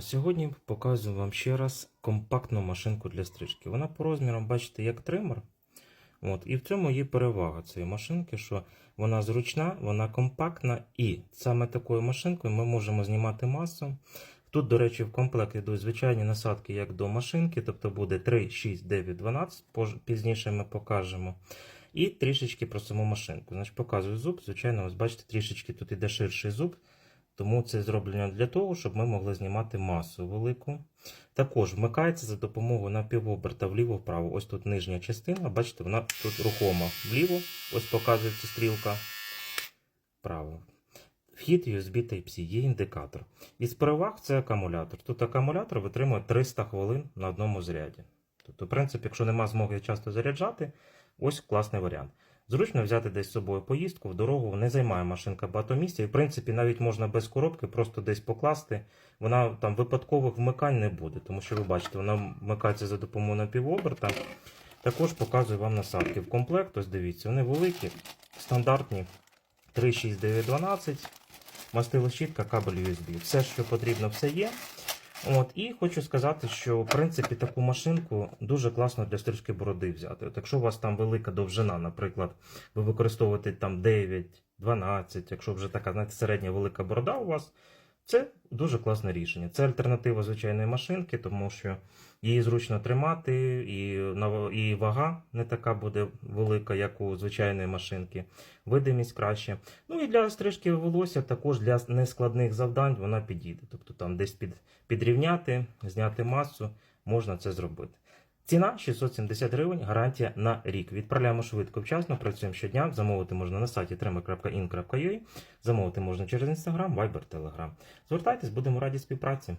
Сьогодні показую вам ще раз компактну машинку для стрижки. Вона по розмірам, бачите, як тример. От, і в цьому є перевага цієї машинки, що вона зручна, вона компактна, і саме такою машинкою ми можемо знімати масу. Тут, до речі, в комплект йдуть звичайні насадки, як до машинки, тобто буде 3, 6, 9, 12, пізніше ми покажемо. І трішечки про саму машинку. Значить, показую зуб. Звичайно, ось бачите, трішечки тут іде ширший зуб. Тому це зроблено для того, щоб ми могли знімати масу велику. Також вмикається за допомогою напівоберта вліво-вправо. Ось тут нижня частина, бачите, вона тут рухома вліво, ось показується стрілка. Вправо. Вхід USB Type-C, є індикатор. Із переваг це акумулятор. Тут акумулятор витримує 300 хвилин на одному заряді. Тобто, в принципі, якщо нема змоги часто заряджати, ось класний варіант. Зручно взяти десь з собою поїздку в дорогу, не займає машинка багато місця. І в принципі навіть можна без коробки просто десь покласти. Вона там випадкових вмикань не буде, тому що ви бачите, вона вмикається за допомогою напівоберта. Також показую вам насадки в комплект. Ось дивіться, вони великі, стандартні 3, 6, 9, 12, мастило щітка, кабель USB. Все, що потрібно, все є. От, і хочу сказати, що в принципі таку машинку дуже класно для стрижки бороди взяти. От якщо у вас там велика довжина, наприклад, ви використовуєте там 9, 12, якщо вже така знаєте, середня велика борода у вас, це дуже класне рішення. Це альтернатива звичайної машинки, тому що її зручно тримати, і, вага не така буде велика, як у звичайної машинки. Видимість краще. Ну і для стрижки волосся також для нескладних завдань вона підійде. Тобто там десь під, підрівняти, зняти масу, можна це зробити. Ціна 670 гривень, гарантія на рік. Відправляємо швидко, вчасно, працюємо щодня. Замовити можна на сайті trema.in.ua, замовити можна через Instagram, Viber, Telegram. Звертайтесь, будемо раді співпраці.